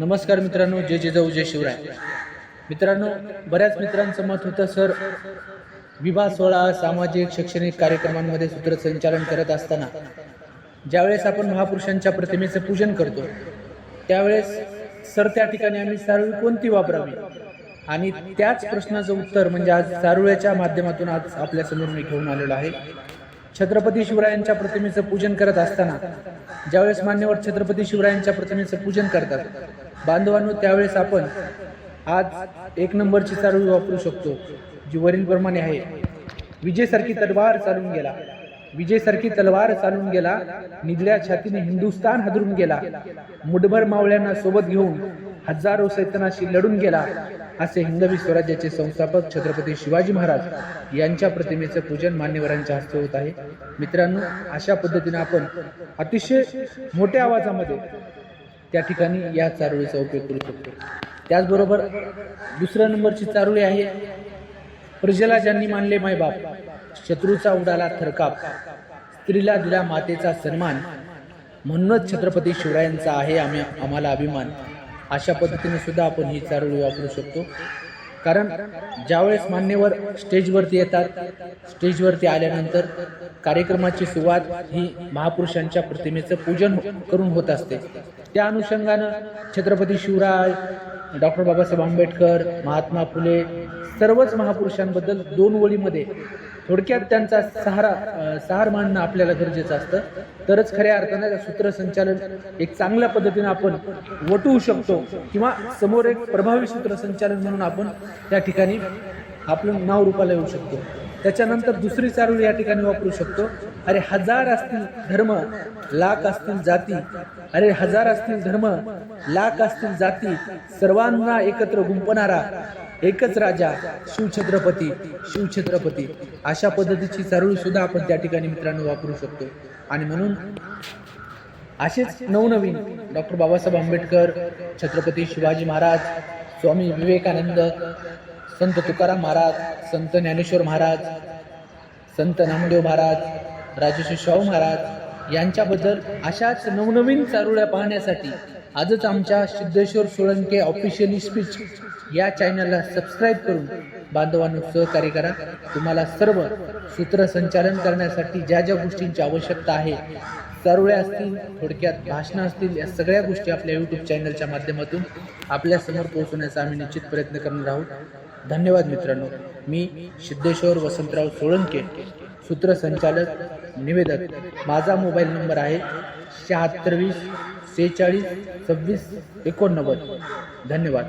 नमस्कार मित्रांनो जय जिजाऊ जय शिवराय. मित्रांनो बऱ्याच मित्रांचं मत होतं सर विवाह सोहळा सामाजिक शैक्षणिक कार्यक्रमांमध्ये सूत्रसंचालन करत असताना ज्यावेळेस आपण महापुरुषांच्या प्रतिमेचं पूजन करतो त्यावेळेस सर त्या ठिकाणी आम्ही सारूळ कोणती वापरावी? आणि त्याच प्रश्नाचं उत्तर म्हणजे आज सारुळ्याच्या माध्यमातून आज आपल्यासमोर मी घेऊन आलेलो आहे. छत्रपती शिवरायांच्या प्रतिमेचं पूजन करत असताना ज्यावेळेस मान्यवर छत्रपती शिवरायांच्या प्रतिमेचं पूजन करतात बांधवांनो त्यावेळेस आपण आज एक नंबरची चालू वापरू शकतो जी वरीलप्रमाणे आहे. विजेसारखी तलवार चालून गेला. विजेसारखी तलवार चालून गेला. निधल्या छातीने हिंदुस्तान हादरून गेला. मुठभर मावळ्यांना सोबत घेऊन हजारो सैतनाशी लढून गेला. असे हिंदवी स्वराज्याचे संस्थापक छत्रपती शिवाजी महाराज यांच्या प्रतिमेचं पूजन मान्यवरांच्या हस्ते होत आहे. मित्रांनो अशा पद्धतीने आपण अतिशय मोठ्या आवाजामध्ये त्या ठिकाणी या चारोळीचा उपयोग करू शकतो. त्याचबरोबर दुसऱ्या नंबरची चारोळी आहे प्रजेला ज्यांनी मानले मायबाप शत्रूचा उडाला थरकाप. स्त्रीला दिला मातेचा सन्मान. म्हणूनच छत्रपती शिवरायांचा आहे आम्ही आम्हाला अभिमान. अशा पद्धतीने सुद्धा आपण ही चारोळी वापरू शकतो. कारण ज्यावेळेस मान्यवर स्टेजवरती येतात स्टेजवरती आल्यानंतर कार्यक्रमाची सुरुवात ही महापुरुषांच्या प्रतिमेचं पूजन करून होत असते. त्या अनुषंगानं छत्रपती शिवराय डॉक्टर बाबासाहेब आंबेडकर महात्मा फुले सर्वच महापुरुषांबद्दल दोन ओळीमध्ये थोडक्यात त्यांचा सहारा सहार मांडणं आपल्याला गरजेचं असतं. तरच खऱ्या अर्थानं त्या सूत्रसंचालन एक चांगल्या पद्धतीने आपण वटवू शकतो किंवा समोर एक प्रभावी सूत्रसंचालन म्हणून आपण त्या ठिकाणी आपलं नाव रूपाला येऊ शकतो. त्याच्यानंतर दुसरी चारोळी या ठिकाणी वापरू शकतो. अरे हजार असतील धर्म लाख असतील जाती. अरे हजार असतील धर्म लाख असतील जाती. सर्वांना एकत्र गुंपणारा एकच राजा शिवछत्रपती शिवछत्रपती. अशा पद्धतीची चारोळी सुद्धा आपण त्या ठिकाणी मित्रांनो वापरू शकतो. आणि म्हणून असेच नवनवीन डॉक्टर बाबासाहेब आंबेडकर छत्रपती शिवाजी महाराज स्वामी विवेकानंद संत तुकाराम महाराज संत ज्ञानेश्वर महाराज संत नामदेव महाराज राजेश शाहू महाराज यांच्याबद्दल अशाच नवनवीन चारोळ्या पाहण्यासाठी आजच आमच्या सिद्धेश्वर सोळंके ऑफिशियली स्पीच या चॅनलला सबस्क्राईब करून बांधवांनो सहकार्य करा. तुम्हाला सर्व सूत्रसंचालन करण्यासाठी ज्या ज्या गोष्टींची आवश्यकता आहे चारोळ्या असतील थोडक्यात भाषणं असतील या सगळ्या गोष्टी आपल्या यूट्यूब चॅनलच्या माध्यमातून आपल्यासमोर पोहोचवण्याचा आम्ही निश्चित प्रयत्न करणार आहोत. धन्यवाद मित्रांनो. मी सिद्धेश्वर वसंतराव सोळंके सूत्रसंचालक निवेदक. माझा मोबाईल नंबर आहे शहात्तर वीस सेहेचाळीस सव्वीस एकोणनव्वद. धन्यवाद.